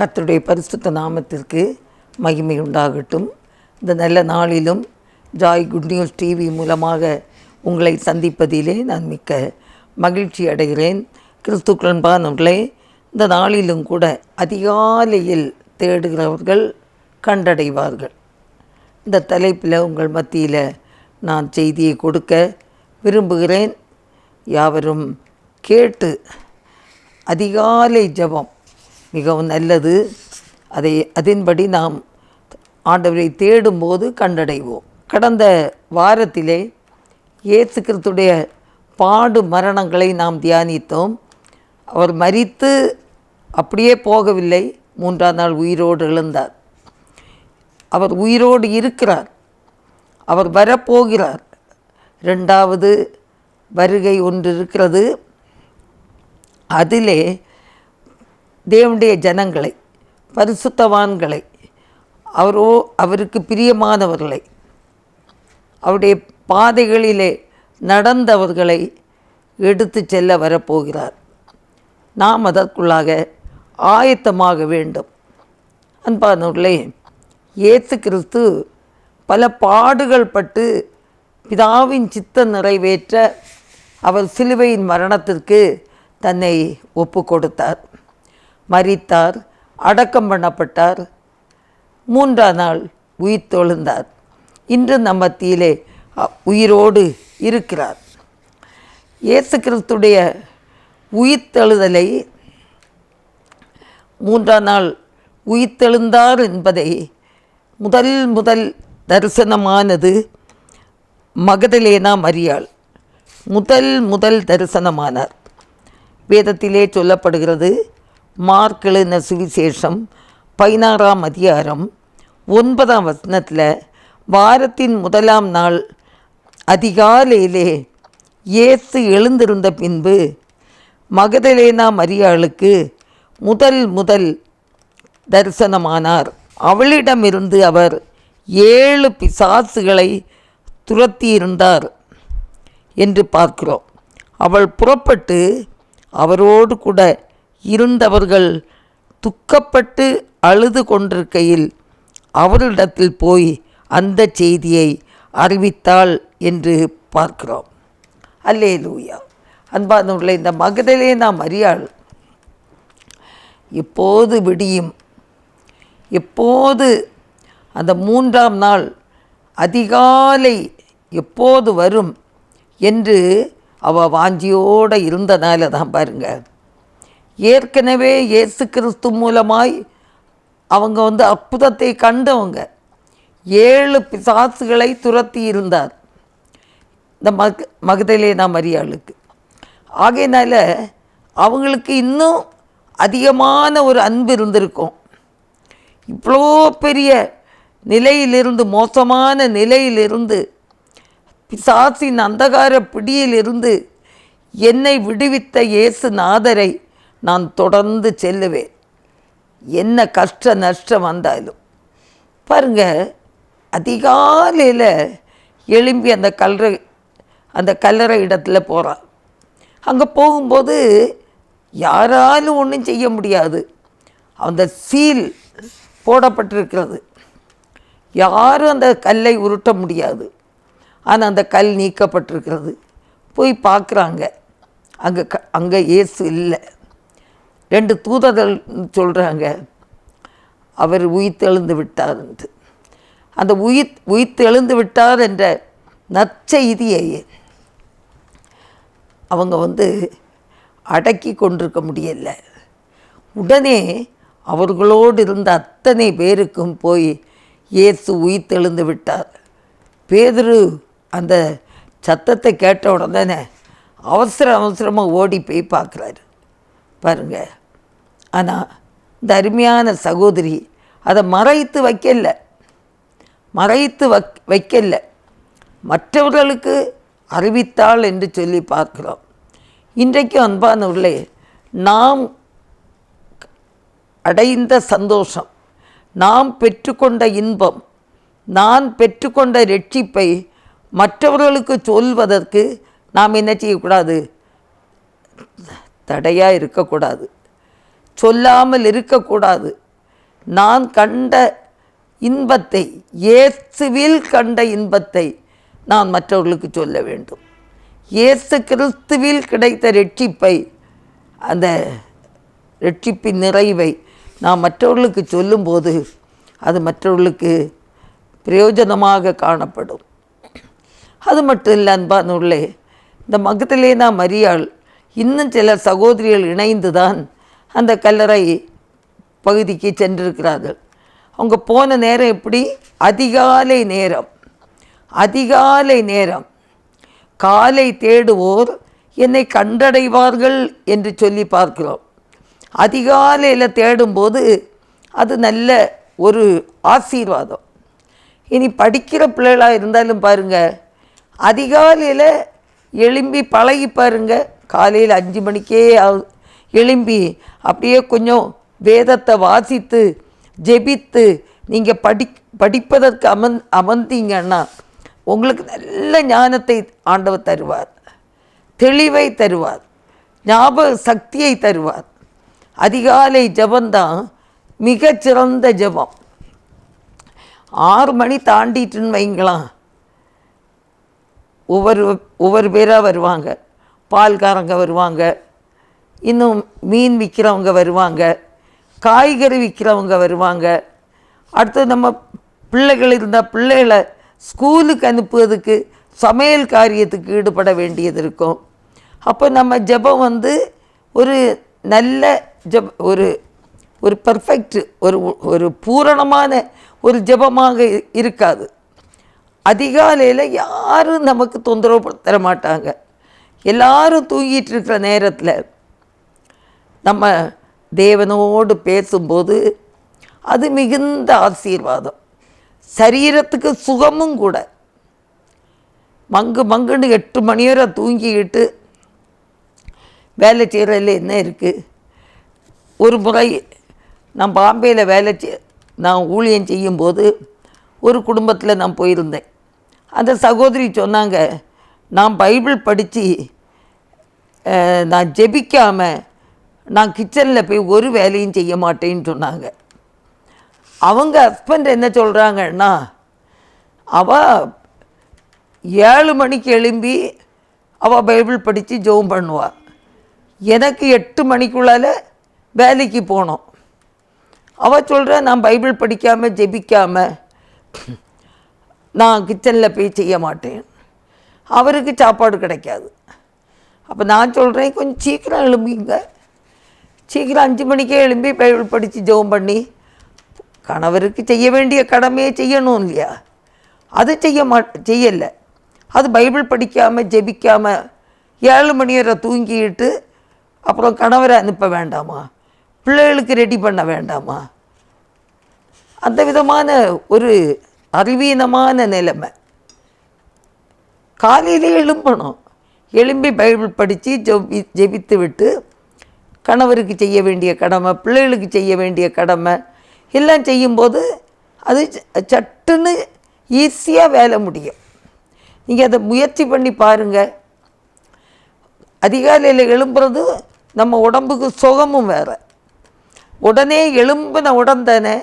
கத்தருடைய பரிசுத்த நாமத்திற்கு மகிமை உண்டாகட்டும். இந்த நல்ல நாளிலும் ஜாய் குட் நியூஸ் டிவி மூலமாக உங்களை சந்திப்பதிலே நான் மிக்க மகிழ்ச்சி அடைகிறேன். கிறிஸ்துக்களன்பானவர்களே இந்த நாளிலும் கூட அதிகாலையில் தேடுகிறவர்கள் கண்டடைவார்கள். இந்த தலைப்பில் உங்கள் மத்தியில் நான் செய்தியை கொடுக்க விரும்புகிறேன். யாவரும் கேட்டு அதிகாலை ஜெபம் மிகவும் நல்லது. அதை அதன்படி நாம் ஆண்டவரை தேடும்போது கண்டடைவோம். கடந்த வாரத்திலே இயேசு கிறிஸ்துடைய பாடு மரணங்களை நாம் தியானித்தோம். அவர் மரித்து அப்படியே போகவில்லை. மூன்றாம் நாள் உயிரோடு எழுந்தார். அவர் உயிரோடு இருக்கிறார். அவர் வரப்போகிறார். ரெண்டாவது வருகை ஒன்று இருக்கிறது. அதிலே தேவனுடைய ஜனங்களை பரிசுத்தவான்களை அவரோ அவருக்கு பிரியமானவர்களை அவருடைய பாதைகளிலே நடந்தவர்களை எடுத்து செல்ல வரப்போகிறார். நாம் அதற்குள்ளாக ஆயத்தமாக வேண்டும். அன்பானவர்களே இயேசு கிறிஸ்து பல பாடுகள் பட்டு பிதாவின் சித்தம் நிறைவேற்ற அவர் சிலுவையின் மரணத்திற்கு தன்னை ஒப்பு கொடுத்தார் மறித்தார் அடக்கம் பண்ணப்பட்டார். மூன்றாம் நாள் உயிர் தொழுந்தார் இன்று நம்ம மத்தியிலே அ- உயிரோடு இருக்கிறார். இயேசு கிறிஸ்துடைய உயிர்த்தெழுதலை மூன்றாம் நாள் உயிர்த்தெழுந்தார் என்பதை முதல் முதல் தரிசனமானது மகதலேனா மரியாள் முதல் முதல் தரிசனமானார். வேதத்திலே சொல்லப்படுகிறது மார்க் எழுதின சுவிசேஷம் பதினாறாம் அதிகாரம் ஒன்பதாம் வசனத்தில் வாரத்தின் முதலாம் நாள் அதிகாலையிலே இயேசு எழுந்திருந்த பின்பு மகதலேனா மரியாளுக்கு முதல் முதல் தரிசனமானார். அவளிடமிருந்து அவர் ஏழு பிசாசுகளை துரத்தியிருந்தார் என்று பார்க்கிறோம். அவள் புறப்பட்டு அவரோடு கூட இருந்தவர்கள் துக்கப்பட்டு அழுது கொண்டிருக்கையில் அவரிடத்தில் போய் அந்த செய்தியை அறிவித்தாள் என்று பார்க்கிறோம். அல்லே லூயா அன்பானவர்களே இந்த மகதலே நாம் அறியாள். எப்போது விடியும்? எப்போது அந்த மூன்றாம் நாள் அதிகாலை எப்போது வரும் என்று அவள் வாஞ்சியோடு இருந்தனால தான் பாருங்கள் ஏற்கனவே இயேசு கிறிஸ்து மூலமாய் அவங்க வந்து அற்புதத்தை கண்டவங்க. ஏழு பிசாசுகளை துரத்தி இருந்தார். இந்த மக மகதலேனா மரியாளுக்கு. ஆகையினால அவங்களுக்கு இன்னும் அதிகமான ஒரு அன்பு இருந்திருக்கும். இவ்வளோ பெரிய நிலையிலிருந்து மோசமான நிலையிலிருந்து பிசாசின் அந்தகார பிடியிலிருந்து என்னை விடுவித்த இயேசு நாதரை நான் தொடர்ந்து செல்லுவேன். என்ன கஷ்ட நஷ்டம் வந்தாலும். பாருங்க அதிகாலையில் எழும்பி அந்த கல்லறை அந்த கல்லறை இடத்துல போகிறான் அங்கே போகும்போது யாராலும் ஒன்றும் செய்ய முடியாது. அந்த சீல் போடப்பட்டிருக்கிறது. யாரும் அந்த கல்லை உருட்ட முடியாது. ஆனால் அந்த கல் நீக்கப்பட்டிருக்கிறது. போய் பார்க்குறாங்க. அங்கே க அங்கே ஏசு இல்லை. ரெண்டு தூதர்கள் சொல்கிறாங்க அவர் உயிர்த்தெழுந்து விட்டார்ன்ட்டு அந்த உயிர் உயிர்த்தெழுந்து விட்டார் என்ற நற்செய்தியை அவங்க வந்து அடக்கி கொண்டிருக்க முடியல. உடனே அவர்களோடு இருந்த அத்தனை பேருக்கும் போய் இயேசு உயிர்த்தெழுந்து விட்டார். பேதுரு அந்த சத்தத்தை கேட்ட உடனே அவசர அவசரமாக ஓடி போய் பார்க்குறாரு. பாருங்க. ஆனால் இந்த அருமையான சகோதரி அதை மறைத்து வைக்கல. மறைத்து வக் வைக்கல. மற்றவர்களுக்கு அறிவித்தாள் என்று சொல்லி பார்க்கிறோம். இன்றைக்கு அன்பானவர்களே நாம் அடைந்த சந்தோஷம் நாம் பெற்றுக்கொண்ட இன்பம் நான் பெற்றுக்கொண்ட ரட்சிப்பை மற்றவர்களுக்கு சொல்வதற்கு நாம் என்ன செய்யக்கூடாது? தடையாக இருக்கக்கூடாது. சொல்லாமல் இருக்கக்கூடாது. நான் கண்ட இன்பத்தை இயேசுவில் கண்ட இன்பத்தை நான் மற்றவர்களுக்கு சொல்ல வேண்டும். இயேசு கிறிஸ்துவில் கிடைத்த ரட்சிப்பை அந்த ரட்சிப்பின் நிறைவை நான் மற்றவர்களுக்கு சொல்லும்போது அது மற்றவர்களுக்கு பிரயோஜனமாக காணப்படும். அது மட்டும் இல்லை அன்பானுள்ளே இந்த மகத்திலேனா மரியாள் இன்னும் சில சகோதரிகள் இணைந்து தான் அந்த கல்லறை பகுதிக்கு சென்றிருக்கிறார்கள். அவங்க போன நேரம் எப்படி? அதிகாலை நேரம். அதிகாலை நேரம். காலை தேடுவோர் என்னை கண்டடைவார்கள் என்று சொல்லி பார்க்கிறோம். அதிகாலையில் தேடும்போது அது நல்ல ஒரு ஆசீர்வாதம். இனி படிக்கிற பிள்ளைகளாக இருந்தாலும் பாருங்கள் அதிகாலையில் எழும்பி பழகி பாருங்கள் காலையில் அஞ்சு மணிக்கே எழும்பி அப்படியே கொஞ்சம் வேதத்தை வாசித்து ஜெபித்து நீங்கள் படி படிப்பதற்கு அமன் அமர்ந்தீங்கன்னா உங்களுக்கு நல்ல ஞானத்தை ஆண்டவர் தருவார். தெளிவை தருவார். ஞாபக சக்தியை தருவார். அதிகாலை ஜபந்தான் மிகச்சிறந்த ஜெபம். ஆறு மணி தாண்டிட்டுன்னு வைங்களாம் ஒவ்வொரு ஒவ்வொரு பேராக வருவாங்க. பால்காரங்க வருவாங்க. இன்னும் மீன் விற்கிறவங்க வருவாங்க. காய்கறி விற்கிறவங்க வருவாங்க. அடுத்து நம்ம பிள்ளைகள் இருந்தால் பிள்ளைகளை ஸ்கூலுக்கு அனுப்புவதுக்கு சமையல் காரியத்துக்கு ஈடுபட வேண்டியது இருக்கும். அப்போ நம்ம ஜெபம் வந்து ஒரு நல்ல ஜெப ஒரு ஒரு பர்ஃபெக்ட் ஒரு ஒரு பூரணமான ஒரு ஜெபமாக இருக்காது. அதிகாலையில் யாரும் நமக்கு தொந்தரவு தர மாட்டாங்க. எல்லாரும் தூங்கிட்டு இருக்கிற நேரத்தில் நம்ம தேவனோடு பேசும்போது அது மிகுந்த ஆசீர்வாதம். சரீரத்துக்கு சுகமும் கூட. மங்கு மங்குன்னு எட்டு மணி வரை தூங்கிக்கிட்டு வேலை செய்கிறதுல என்ன இருக்குது ஒரு முறை நான் பாம்பேயில் வேலை செய் நான் ஊழியம் செய்யும்போது ஒரு குடும்பத்தில் நான் போயிருந்தேன். அந்த சகோதரி சொன்னாங்க நான் பைபிள் படித்து நான் ஜெபிக்காமல் நான் கிச்சனில் போய் ஒரு வேலையும் செய்ய மாட்டேன்னு சொன்னாங்க. அவங்க ஹஸ்பண்ட் என்ன சொல்கிறாங்கன்னா அவள் ஏழு மணிக்கு எழும்பி அவள் பைபிள் படித்து ஜோம் பண்ணுவாள் எனக்கு எட்டு மணிக்குள்ளால வேலைக்கு போனோம். அவள் சொல்கிற நான் பைபிள் படிக்காமல் ஜெபிக்காமல் நான் கிச்சனில் போய் செய்ய மாட்டேன். அவருக்கு சாப்பாடு கிடைக்காது. அப்போ நான் சொல்கிறேன் கொஞ்சம் சீக்கிரம் எழும்பிங்க. சீக்கிரம் அஞ்சு மணிக்கே எழும்பி பைபிள் படித்து ஜெபம் பண்ணி கணவருக்கு செய்ய வேண்டிய கடமையை செய்யணும் இல்லையா? அது செய்ய மாட் செய்யலை. அது பைபிள் படிக்காமல் ஜெபிக்காமல் ஏழு மணி வரை தூங்கிட்டு அப்புறம் கணவரை அனுப்ப வேண்டாமா? பிள்ளைகளுக்கு ரெடி பண்ண வேண்டாமா? அந்த விதமான ஒரு அறிவீனமான நிலைமை. காலையிலே எழும்பணும். எழும்பி பைபிள் படித்து ஜெபி ஜெபித்து விட்டு கணவருக்கு செய்ய வேண்டிய கடமை பிள்ளைகளுக்கு செய்ய வேண்டிய கடமை எல்லாம் செய்யும்போது அது சட்டுன்னு ஈஸியாக வேலை முடியும். நீங்கள் அதை முயற்சி பண்ணி பாருங்கள் அதிகாலையில் எழும்புறது நம்ம உடம்புக்கு சுகமும் வேறு. உடனே எழும்பின உடன்தானே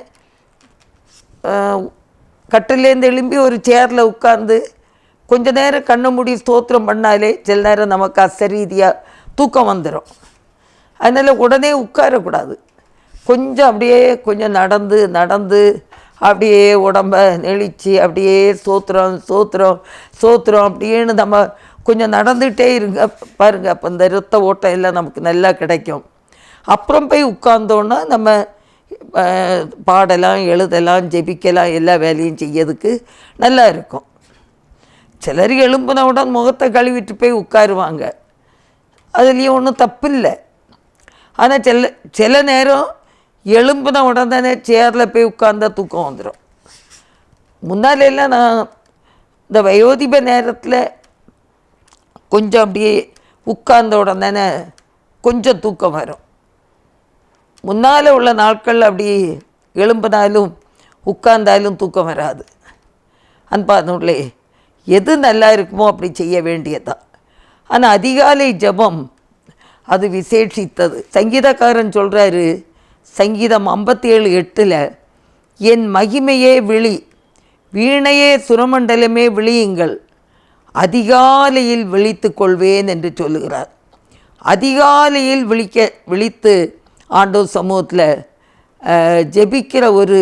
கட்டிலேருந்து எழும்பி ஒரு சேரில் உட்கார்ந்து கொஞ்ச நேரம் கண்ணு மூடி ஸ்தோத்திரம் பண்ணாலே சில நேரம் நமக்கு அசரீதியாக தூக்கம் வந்துடும் அதனால் உடனே உட்காரக்கூடாது. கொஞ்சம் அப்படியே கொஞ்சம் நடந்து நடந்து அப்படியே உடம்ப நெளிச்சு அப்படியே சோத்திரம் சோத்திரம் சோத்திரம் அப்படின்னு நம்ம கொஞ்சம் நடந்துகிட்டே இருங்க. பாருங்க அப்போ இந்த ரத்த ஓட்டம் எல்லாம் நமக்கு நல்லா கிடைக்கும். அப்புறம் போய் உட்கார்ந்தோன்னா நம்ம பாடலாம் எழுதலாம் ஜெபிக்கலாம் எல்லா வேலையும் செய்யறதுக்கு நல்லா இருக்கும். சிலர் எழும்பினவுடன் முகத்தை கழுவிட்டு போய் உட்காருவாங்க அதுலேயும் ஒன்றும் தப்பு இல்லை ஆனால் சில சில நேரம் எழும்புன உடனே சேரில் போய் உட்காந்தா தூக்கம் வந்துடும் முன்னாலெல்லாம் நான் இந்த வயோதிப நேரத்தில் கொஞ்சம் அப்படியே உட்கார்ந்த உடனே கொஞ்சம் தூக்கம் வரும் முன்னால் உள்ள நாட்கள் அப்படி எழும்பினாலும் உட்கார்ந்தாலும் தூக்கம் வராது அன்பானுள்ளே எது நல்லா இருக்குமோ அப்படி செய்ய வேண்டியதான் ஆனால் அதிகாலை ஜெபம் அது விசேஷித்தது. சங்கீதக்காரன் சொல்கிறாரு சங்கீதம் ஐம்பத்தி ஏழு எட்டில் என் மகிமையே விழி வீணையே சுரமண்டலமே விழியுங்கள் அதிகாலையில் விழித்து கொள்வேன் என்று சொல்லுகிறார். அதிகாலையில் விழிக்க விழித்து ஆண்டோர் சமூகத்தில் ஜெபிக்கிற ஒரு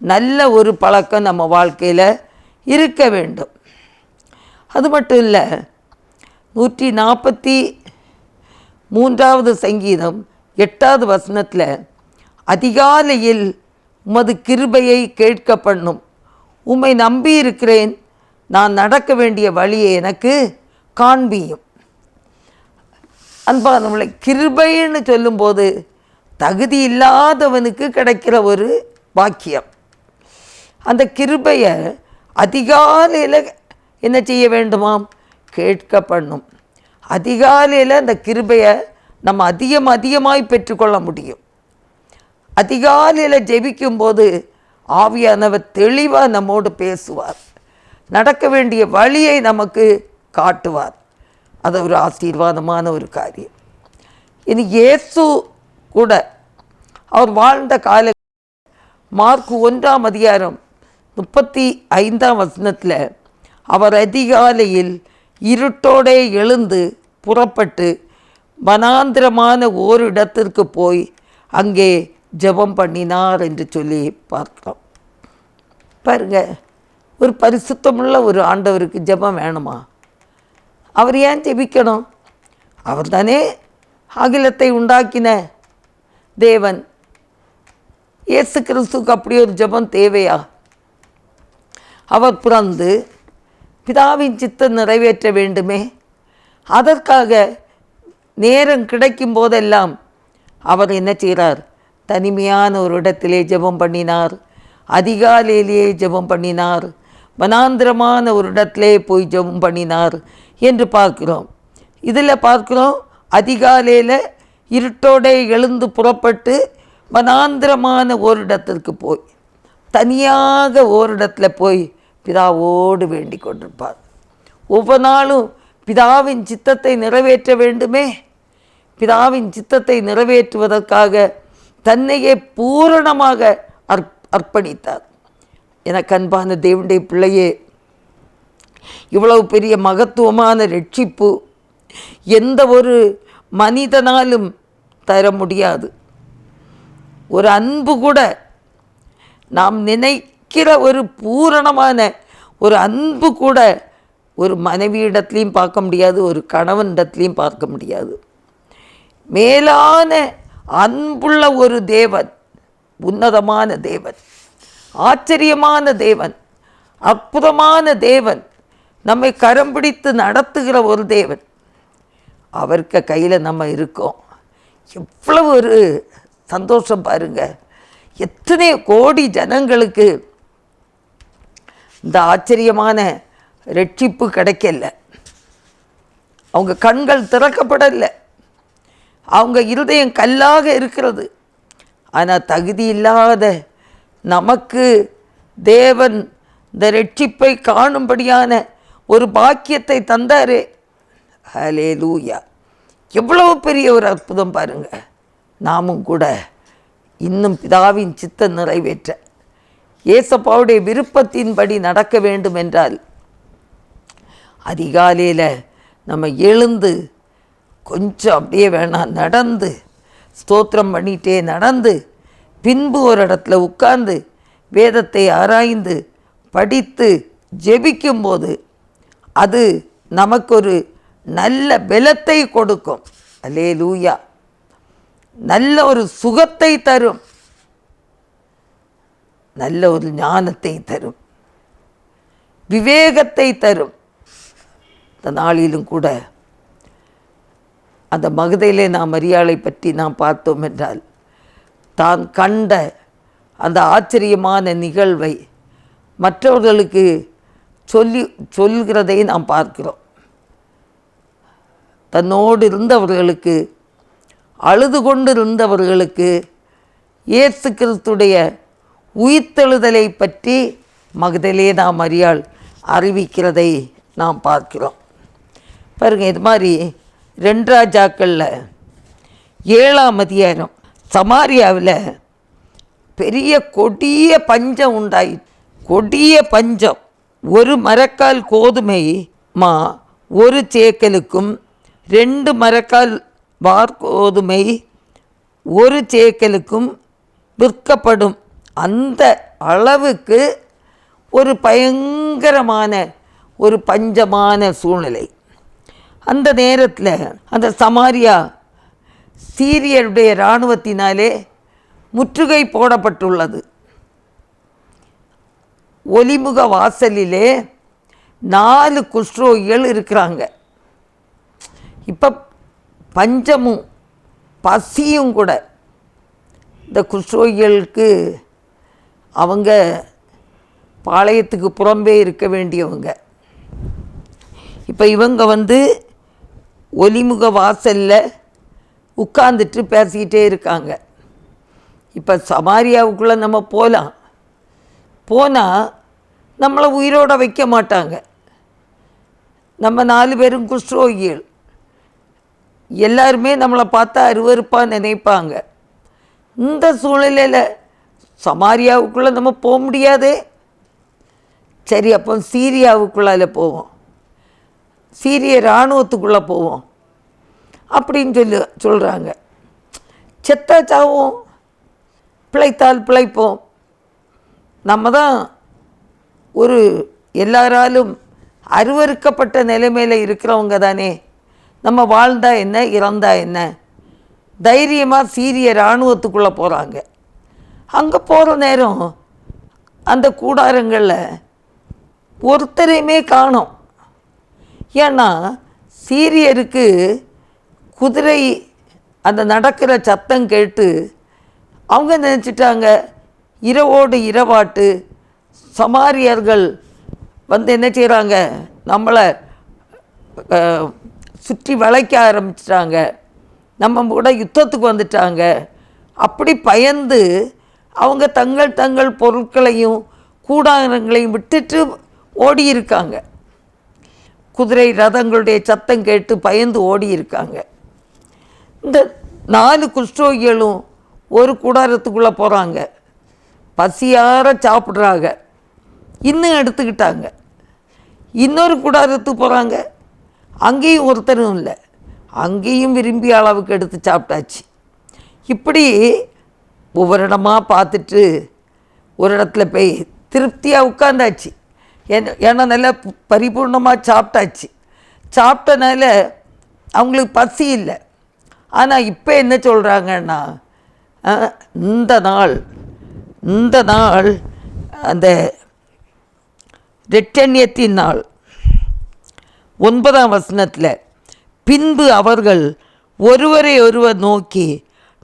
நல்ல ஒரு பழக்கம் நம்ம வாழ்க்கையில் இருக்க வேண்டும். அது மட்டும் இல்லை நூற்றி நாற்பத்தி மூன்றாவது சங்கீதம் எட்டாவது வசனத்தில் அதிகாலையில் உமது கிருபையை கேட்க பண்ணும் உம்மை நம்பி இருக்கிறேன் நான் நடக்க வேண்டிய வழியை எனக்கு காண்பியும். அன்பானவளை கிருபைன்னு சொல்லும்போது தகுதி இல்லாதவனுக்கு கிடைக்கிற ஒரு வாக்கியம். அந்த கிருபையை அதிகாலையில் என்ன செய்ய வேண்டுமாம்? கேட்க பண்ணும் அதிகாலையில் அந்த கிருபையை நம்ம அதிகம் அதிகமாய் பெற்றுக்கொள்ள முடியும். அதிகாலையில் ஜெபிக்கும்போது ஆவியானவர் தெளிவாக நம்மோடு பேசுவார். நடக்க வேண்டிய வழியை நமக்கு காட்டுவார். அது ஒரு ஆசீர்வாதமான ஒரு காரியம். இனி இயேசு கூட அவர் வாழ்ந்த கால மார்க் ஒன்றாம் அதிகாரம் முப்பத்தி ஐந்தாம் வசனத்தில் அவர் அதிகாலையில் இருட்டோடே எழுந்து புறப்பட்டு வனாந்திரமான ஓரிடத்திற்கு போய் அங்கே ஜெபம் பண்ணினார் என்று சொல்லி பார்க்கிறோம். பாருங்க ஒரு பரிசுத்தமுள்ள ஒரு ஆண்டவருக்கு ஜெபம் வேணுமா? அவர் ஏன் ஜெபிக்கணும்? அவர் தானே அகிலத்தை உண்டாக்கின தேவன். இயேசு கிறிஸ்துக்கு அப்படி ஒரு ஜெபம் தேவையா? அவர் பிறந்து பிதாவின் சித்தம் நிறைவேற்ற வேண்டுமே. அதற்காக நேரம் கிடைக்கும் போதெல்லாம் அவர் என்ன செய்கிறார்? தனிமையான ஒரு இடத்திலே ஜெபம் பண்ணினார். அதிகாலையிலேயே ஜெபம் பண்ணினார். வனாந்திரமான ஒரு இடத்திலே போய் ஜெபம் பண்ணினார் என்று பார்க்கிறோம். இதில் பார்க்கிறோம் அதிகாலையில் இருட்டோடே எழுந்து புறப்பட்டு வனாந்திரமான ஓரிடத்திற்கு போய் தனியாக ஓரிடத்தில் போய் பிதாவோடு வேண்டிக் கொண்டிருப்பார். ஒவ்வொரு நாளும் பிதாவின் சித்தத்தை நிறைவேற்ற வேண்டுமே. பிதாவின் சித்தத்தை நிறைவேற்றுவதற்காக தன்னையே பூரணமாக அர்ப் அர்ப்பணித்தார். எனக்கு அன்பான தேவனுடைய பிள்ளையே இவ்வளவு பெரிய மகத்துவமான ரட்சிப்பு எந்த ஒரு மனிதனாலும் தர முடியாது. ஒரு அன்பு கூட நாம் நினை இருக்கிற ஒரு பூரணமான ஒரு அன்பு கூட ஒரு மனைவியிடத்துலையும் பார்க்க முடியாது ஒரு கணவனிடத்துலையும் பார்க்க முடியாது. மேலான அன்புள்ள ஒரு தேவன் உன்னதமான தேவன் ஆச்சரியமான தேவன் அற்புதமான தேவன் நம்மை கரம் பிடித்து நடத்துகிற ஒரு தேவன். அவருக்கு கையில் நம்ம இருக்கோம். எவ்வளவு ஒரு சந்தோஷம் பாருங்கள் எத்தனை கோடி ஜனங்களுக்கு இந்த ஆச்சரியமான ரட்சிப்பு கிடைக்கல. அவங்க கண்கள் திறக்கப்படலை. அவங்க இருதயம் கல்லாக இருக்கிறது. ஆனால் தகுதி இல்லாத நமக்கு தேவன் இந்த ரட்சிப்பை காணும்படியான ஒரு பாக்கியத்தை தந்தாரே. ஹலே லூயா எவ்வளவு பெரிய ஒரு அற்புதம் பாருங்கள் நாமும் கூட இன்னும் பிதாவின் சித்தம் நிறைவேற்ற. ஏசப்பாவுடைய விருப்பத்தின்படி நடக்க வேண்டும் என்றால் அதிகாலையில் நம்ம எழுந்து கொஞ்சம் அப்படியே வேணாம் நடந்து ஸ்தோத்திரம் பண்ணிகிட்டே நடந்து பின்பு ஒரு இடத்துல உட்கார்ந்து வேதத்தை ஆராய்ந்து படித்து ஜெபிக்கும்போது அது நமக்கு ஒரு நல்ல பலத்தை கொடுக்கும். அலே லூயா நல்ல ஒரு சுகத்தை தரும். நல்ல ஒரு ஞானத்தை தரும். விவேகத்தை தரும். இந்த நாளிலும் கூட அந்த மகதையிலே நாம் மரியாளை பற்றி நாம் பார்த்தோம் என்றால் தான் கண்ட அந்த ஆச்சரியமான நிகழ்வை மற்றவர்களுக்கு சொல்லி சொல்கிறதை நாம் பார்க்கிறோம். தன்னோடு இருந்தவர்களுக்கு அழுது கொண்டு இருந்தவர்களுக்கு இயேசு கிறிஸ்துடைய உயிர்த்தெழுதலை பற்றி மகதிலே நாம் அறிவிக்கிறதை நாம் பார்க்கிறோம். பாருங்கள் இது மாதிரி ரெண்டு ராஜாக்களில் ஏழாம் அதிகாரம் சமாரியாவில் பெரிய கொடிய பஞ்சம் உண்டாயி கொடிய பஞ்சம் ஒரு மரக்கால் கோதுமை மா ஒரு சேக்கலுக்கும் ரெண்டு மரக்கால் வார்கோதுமை ஒரு சேக்கலுக்கும் விற்கப்படும் அந்த அளவுக்கு ஒரு பயங்கரமான ஒரு பஞ்சமான சூழ்நிலை. அந்த நேரத்தில் அந்த சமாரியா சீரியருடைய இராணுவத்தினாலே முற்றுகை போடப்பட்டுள்ளது. ஒலிமுக வாசலிலே நாலு குஷ்ரோகிகள் இருக்கிறாங்க. இப்போ பஞ்சமும் பசியும் கூட இந்த குஷ்ரோகிகளுக்கு அவங்க பாளையத்துக்கு புறம்பே இருக்க வேண்டியவங்க. இப்போ இவங்க வந்து ஒலிமுக வாசலில் உட்கார்ந்துட்டு பேசிக்கிட்டே இருக்காங்க. இப்போ சமாரியாவுக்குள்ளே நம்ம போகலாம் போனால் நம்மளை உயிரோட வைக்க மாட்டாங்க. நம்ம நாலு பேரும் குஷ்ரோகிகள். எல்லாருமே நம்மளை பார்த்தா அருவருப்பாக நினைப்பாங்க. இந்த சூழ்நிலையில் சமாரியாவுக்குள்ளே நம்ம போக முடியாதே. சரி அப்போ சீரியாவுக்குள்ளால போவோம். சீரிய இராணுவத்துக்குள்ளே போவோம். அப்படின்னு சொல்லி சொல்கிறாங்க செத்தா சாவோம் பிழைத்தால் பிழைப்போம். நம்ம தான் ஒரு எல்லாராலும் அருவறுக்கப்பட்ட நிலைமையில் இருக்கிறவங்க தானே. நம்ம வாழ்ந்தா என்ன இறந்தா என்ன? தைரியமாக சீரிய இராணுவத்துக்குள்ளே போகிறாங்க அங்கே போகிற நேரம் அந்த கூடாரங்களில் ஒருத்தரையுமே காணோம். ஏன்னா சீரியருக்கு குதிரை அந்த நடக்கிற சத்தம் கேட்டு அவங்க நினச்சிட்டாங்க இரவோடு இரவாட்டு சமாரியர்கள் வந்து என்ன செய்கிறாங்க நம்மளை சுற்றி வளைக்க ஆரம்பிச்சிட்டாங்க. நம்ம கூட யுத்தத்துக்கு வந்துட்டாங்க. அப்படி பயந்து அவங்க தங்கள் தங்கள் பொருட்களையும் கூடாரங்களையும் விட்டுட்டு ஓடி இருக்காங்க குதிரை ரதங்களுடைய சத்தம் கேட்டு பயந்து ஓடியிருக்காங்க. இந்த நாலு குஷ்டோகிகளும் ஒரு கூடாரத்துக்குள்ளே போகிறாங்க பசியார சாப்பிட்றாங்க. இன்னும் எடுத்துக்கிட்டாங்க. இன்னொரு கூடாரத்துக்கு போகிறாங்க அங்கேயும் ஒருத்தரும் இல்லை. அங்கேயும் விரும்பிய அளவுக்கு எடுத்து சாப்பிட்டாச்சு. இப்படி ஒவ்வொரு இடமா பார்த்துட்டு ஒரு இடத்துல போய் திருப்தியாக உட்காந்தாச்சு ஏன்னா நல்லா பரிபூர்ணமாக சாப்பிட்டாச்சு. சாப்பிட்டனால அவங்களுக்கு பசி இல்லை. ஆனால் இப்போ என்ன சொல்கிறாங்கன்னா இந்த நாள் இந்த நாள் அந்த ரெட்டன்யத்தின் நாள் ஒன்பதாம் வசனத்தில் பின்பு அவர்கள் ஒருவரை ஒருவர் நோக்கி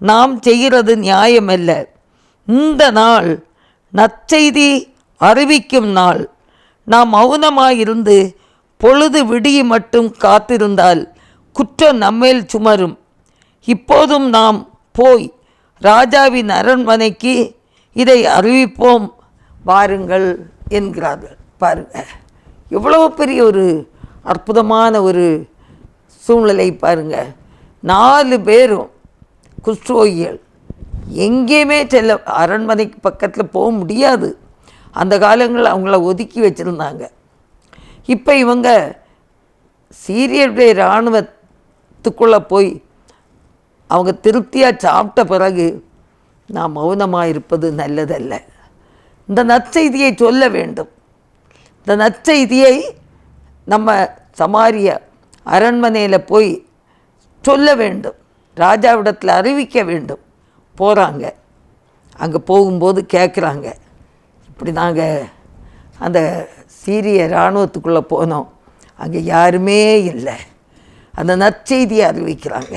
நாம் செய்கிறது நியாயமல்ல. இந்த நாள் நற்செய்தி அறிவிக்கும் நாள். நாம் மௌனமாயிருந்து பொழுது விடிய மட்டும் காத்திருந்தால் குற்றம் நம்மேல் சுமரும். இப்போதும் நாம் போய் ராஜாவின் அரண்மனைக்கு இதை அறிவிப்போம். வாருங்கள் என்கிறார்கள். பாருங்க. எவ்வளோ பெரிய ஒரு அற்புதமான ஒரு சூழ்நிலை பாருங்கள் நாலு பேரும் குஷ்டரோகிகள் எங்கேயுமே செல்ல அரண்மனைக்கு பக்கத்தில் போக முடியாது. அந்த காலங்களில் அவங்கள ஒதுக்கி வச்சுருந்தாங்க. இப்போ இவங்க சீரியருடைய இராணுவத்துக்குள்ளே போய் அவங்க திருப்தியாக சாப்பிட்ட பிறகு நான் மௌனமாக இருப்பது நல்லதல்ல. இந்த நற்செய்தியை சொல்ல வேண்டும். இந்த நற்செய்தியை நம்ம சமாரிய அரண்மனையில் போய் சொல்ல வேண்டும். ராஜாவிடத்தில் அறிவிக்க வேண்டும். போகிறாங்க அங்கே போகும்போது கேட்குறாங்க இப்படி நாங்கள் அந்த சீரிய இராணுவத்துக்குள்ளே போனோம். அங்கே யாருமே இல்லை. அந்த நற்செய்தியை அறிவிக்கிறாங்க.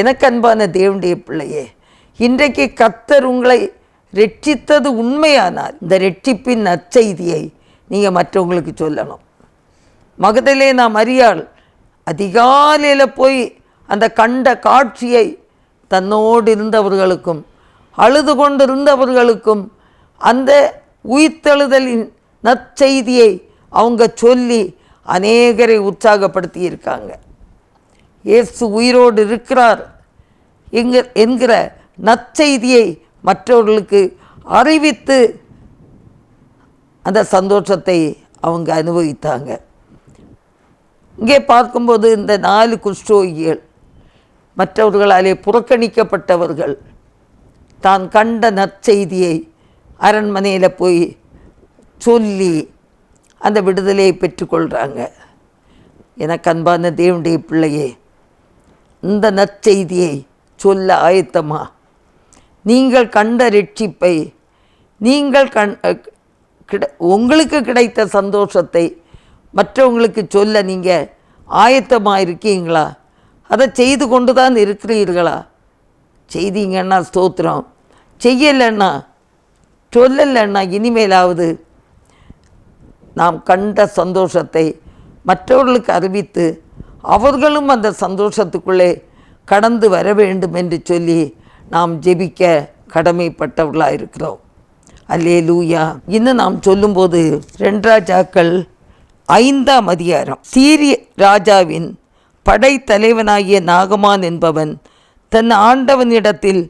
எனக்கு அன்பான தேவனுடைய பிள்ளையே இன்றைக்கு கத்தர் உங்களை ரட்சித்தது உண்மையானால் இந்த ரட்சிப்பின் நற்செய்தியை நீங்கள் மற்றவங்களுக்கு சொல்லணும். மகதலே நாம் அறியாள் அதிகாலையில் போய் அந்த கண்ட காட்சியை தன்னோடு இருந்தவர்களுக்கும் அழுது கொண்டிருந்தவர்களுக்கும் அந்த உயிர்த்தெழுதலின் நற்செய்தியை அவங்க சொல்லி அநேகரை உற்சாகப்படுத்தி இருக்காங்க இயேசு உயிரோடு இருக்கிறார் எங்க என்கிற நற்செய்தியை மற்றவர்களுக்கு அறிவித்து அந்த சந்தோஷத்தை அவங்க அனுபவித்தாங்க. இங்கே பார்க்கும்போது இந்த நாலு குஷ்டோகிகள் மற்றவர்களாலே புறக்கணிக்கப்பட்டவர்கள். தான் கண்ட நற்செய்தியை அரண்மனையில் போய் சொல்லி அந்த விடுதலையை பெற்றுக்கொள்கிறாங்க எனக்கு அன்பான தேவனுடைய பிள்ளையே இந்த நற்செய்தியை சொல்ல ஆயத்தமா? நீங்கள் கண்ட ரட்சிப்பை நீங்கள் கண் கிட உங்களுக்கு கிடைத்த சந்தோஷத்தை மற்றவங்களுக்கு சொல்ல நீங்கள் ஆயத்தமாக இருக்கீங்களா? அதை செய்து கொண்டு தான் இருக்கிறீர்களா? செய்தீங்கன்னா ஸ்தோத்திரம். செய்யலைன்னா சொல்லலைன்னா இனிமேலாவது நாம் கண்ட சந்தோஷத்தை மற்றவர்களுக்கு அறிவித்து அவர்களும் அந்த சந்தோஷத்துக்குள்ளே கடந்து வர வேண்டும் என்று சொல்லி நாம் ஜெபிக்க கடமைப்பட்டவர்களாக இருக்கிறோம். அல்லே லூயா இன்னும் நாம் சொல்லும்போது ரெண்டு ராஜாக்கள் ஐந்தாம் அதிகாரம். சீரிய ராஜாவின் படைத்தலைவனாகிய நாகமான் என்பவன். தன் ஆண்டவனிடத்தில்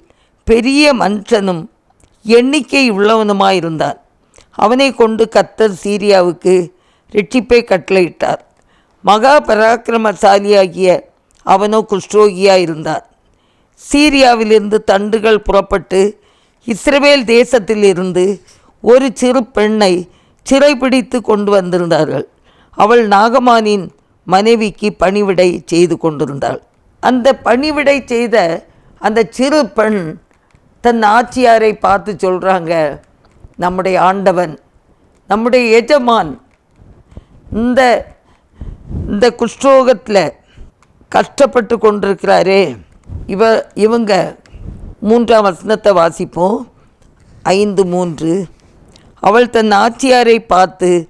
பெரிய மனுஷனும் எண்ணிக்கை உள்ளவனுமாயிருந்தான். அவனை கொண்டு கத்தர் சீரியாவுக்கு ரெட்டிப்பை கட்டளையிட்டார். மகா பராக்கிரமசாலியாகிய அவனோ குஷ்டரோகியாக இருந்தான் சீரியாவிலிருந்து தண்டுகள் புறப்பட்டு இஸ்ரவேல் தேசத்திலிருந்து ஒரு சிறு பெண்ணை சிறைபிடித்து கொண்டு வந்திருந்தார்கள். அவள் நாகமானின் மனைவிக்கு பணிவிடை செய்து கொண்டிருந்தாள். அந்த பணிவிடை செய்த அந்த சிறு பெண் தன் ஆச்சியாரை பார்த்து சொல்கிறாங்க நம்முடைய ஆண்டவன் நம்முடைய எஜமான் இந்த இந்த குஷ்டோகத்தில் கஷ்டப்பட்டு கொண்டிருக்கிறாரே. இவ இவங்க மூன்றாம் வசனத்தை வாசிப்போம். ஐந்து மூன்று. அவள் தன் ஆச்சியாரை பார்த்து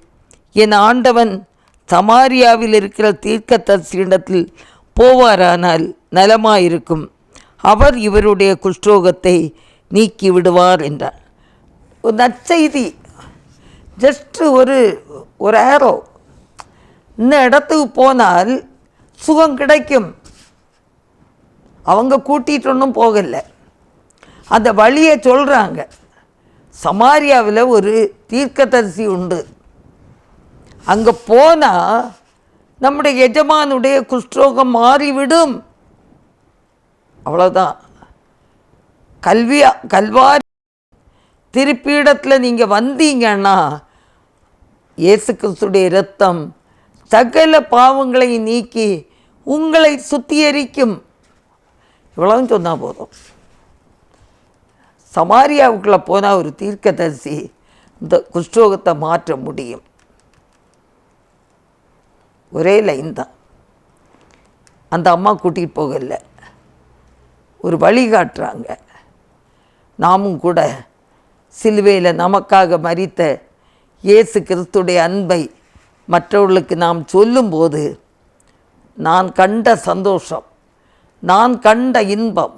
என் ஆண்டவன் சமாரியாவில் இருக்கிற தீர்க்கதரிசியிடத்தில் போவாரானால் நலமாயிருக்கும். அவர் இவருடைய குஷ்டோகத்தை நீக்கி விடுவார் என்றார். ஒரு நற்செய்தி. ஜஸ்ட்டு ஒரு ஒரு ஏரோ இந்த இடத்துக்கு போனால் சுகம் கிடைக்கும். அவங்க கூட்டிகிட்டு ஒன்றும் போகலை. அந்த வழியை சொல்கிறாங்க சமாரியாவில் ஒரு தீர்க்கதரிசி உண்டு. அங்கே போனால் நம்முடைய எஜமானுடைய குஷ்டரோகம் மாறிவிடும். அவ்வளோதான் கல்வியா கல்வாரி திருப்பீடத்தில் நீங்கள் வந்தீங்கன்னா இயேசு கிறிஸ்துடைய இரத்தம் சகல பாவங்களை நீக்கி உங்களை சுத்திகரிக்கும். இவ்வளவும் சொன்னால் போதும். சமாரியாவுக்குள்ளே போனால் ஒரு தீர்க்கதரிசி இந்த குஷ்டோகத்தை மாற்ற முடியும். ஒரே லைன் தான். அந்த அம்மா கூட்டிகிட்டு போகல. ஒரு வழி காட்டுறாங்க. நாமும் கூட சிலுவையில் நமக்காக மறித்த இயேசு கிறிஸ்துடைய அன்பை மற்றவர்களுக்கு நாம் சொல்லும்போது நான் கண்ட சந்தோஷம் நான் கண்ட இன்பம்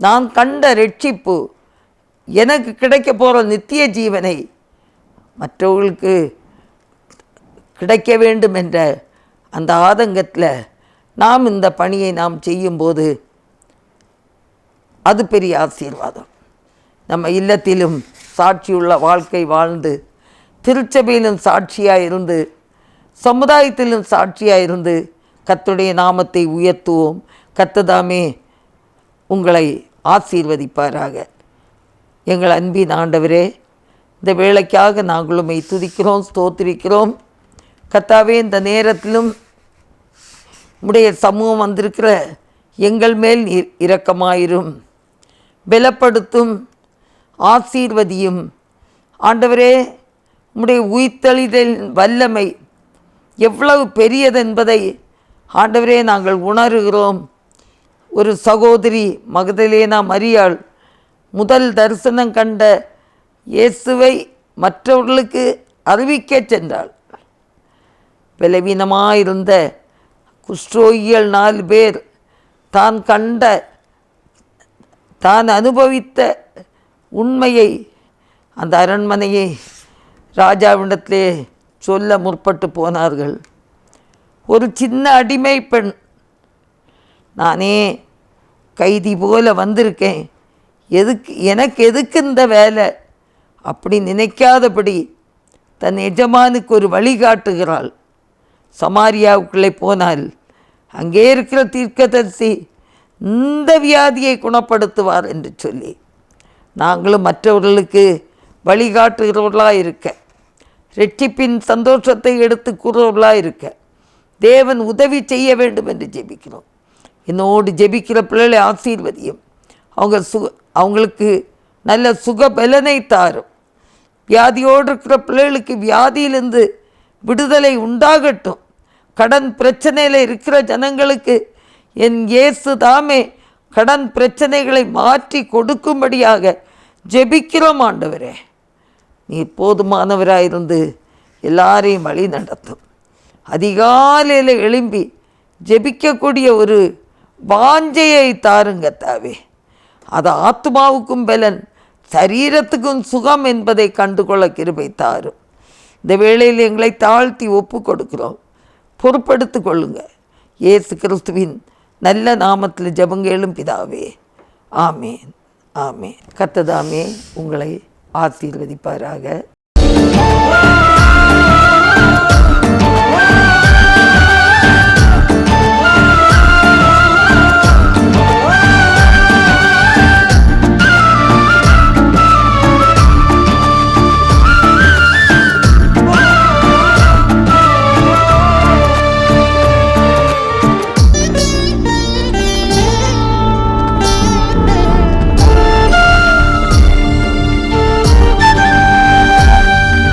நான் கண்ட ரட்சிப்பு எனக்கு கிடைக்க போகிற நித்திய ஜீவனை மற்றவர்களுக்கு கிடைக்க வேண்டும் என்ற அந்த ஆதங்கத்தில் நாம் இந்த பணியை நாம் செய்யும்போது அது பெரிய ஆசீர்வாதம். நம்ம இல்லத்திலும் சாட்சியுள்ள வாழ்க்கை வாழ்ந்து திருச்சபையிலும் சாட்சியாக இருந்து சமுதாயத்திலும் சாட்சியாக இருந்து கத்துடைய நாமத்தை உயர்த்துவோம். கத்ததாமே உங்களை ஆசீர்வதிப்பாராக. எங்கள் அன்பின் ஆண்டவரே இந்த வேலைக்காக நாங்கள் துதிக்கிறோம் ஸ்தோத்திரிக்கிறோம். கத்தாவே இந்த நேரத்திலும் உடைய சமூகம் வந்திருக்கிற எங்கள் மேல் இ- இரக்கமாயிரும். பலப்படுத்தும் ஆசீர்வதியும். ஆண்டவரே உடைய உயிர்த்தெளிதல் வல்லமை எவ்வளவு பெரியதென்பதை ஆண்டவரே நாங்கள் உணர்கிறோம். ஒரு சகோதரி மகதலேனா மரியாள் முதல் தரிசனம் கண்ட இயேசுவை மற்றவர்களுக்கு அறிவிக்கச் சென்றாள். பலவீனமாயிருந்த குஷ்டரோகிகள் நாலு பேர் தான் கண்ட தான் அனுபவித்த உண்மையை அந்த அரண்மனையை ராஜாவிடத்திலே சொல்ல முற்பட்டு போனார்கள். ஒரு சின்ன அடிமை பெண். நானே கைதி போல வந்திருக்கேன். எதுக்கு எனக்கு எதுக்கு இந்த வேலை? அப்படி நினைக்காதபடி தன் எஜமானுக்கு ஒரு வழிகாட்டுகிறாள் சமாரியாவுக்குள்ளே போனால் அங்கே இருக்கிற தீர்க்கதரிசி இந்த வியாதியை குணப்படுத்துவார் என்று சொல்லி நாங்களும் மற்றவர்களுக்கு வழிகாட்டுகிறவர்களாக இருக்க ரெட்டிப்பின் சந்தோஷத்தை எடுத்து கூறுவர்களாக இருக்க தேவன் உதவி செய்ய வேண்டும் என்று ஜெபிக்கிறோம். என்னோடு ஜெபிக்கிற பிள்ளைகளை ஆசீர்வதியும். அவங்க சு அவங்களுக்கு நல்ல சுக பலனை தாரும். வியாதியோடு இருக்கிற பிள்ளைகளுக்கு வியாதியிலிருந்து விடுதலை உண்டாகட்டும். கடன் பிரச்சனையில் இருக்கிற ஜனங்களுக்கு என் இயேசு தாமே கடன் பிரச்சனைகளை மாற்றி கொடுக்கும்படியாக ஜெபிக்கிறோம் ஆண்டவரே. நீ போதுமானவராயிருந்து எல்லாரையும் வழி நடத்தும். அதிகாலையில் எழும்பி ஜெபிக்கக்கூடிய ஒரு வாஞ்சையை தாருங்க தாவே. அது ஆத்மாவுக்கும் பலன் சரீரத்துக்கும் சுகம் என்பதை கண்டுகொள்ள கிருபை தாரும். இந்த வேளையில் எங்களை தாழ்த்தி ஒப்பு கொடுக்கிறோம். பொறுப்படுத்து கொள்ளுங்க. இயேசு கிறிஸ்துவின் நல்ல நாமத்தில் ஜபங்கேளும் பிதாவே. ஆமேன். ஆமே கத்ததாமே உங்களை ஆசீர்வதிப்பாராக.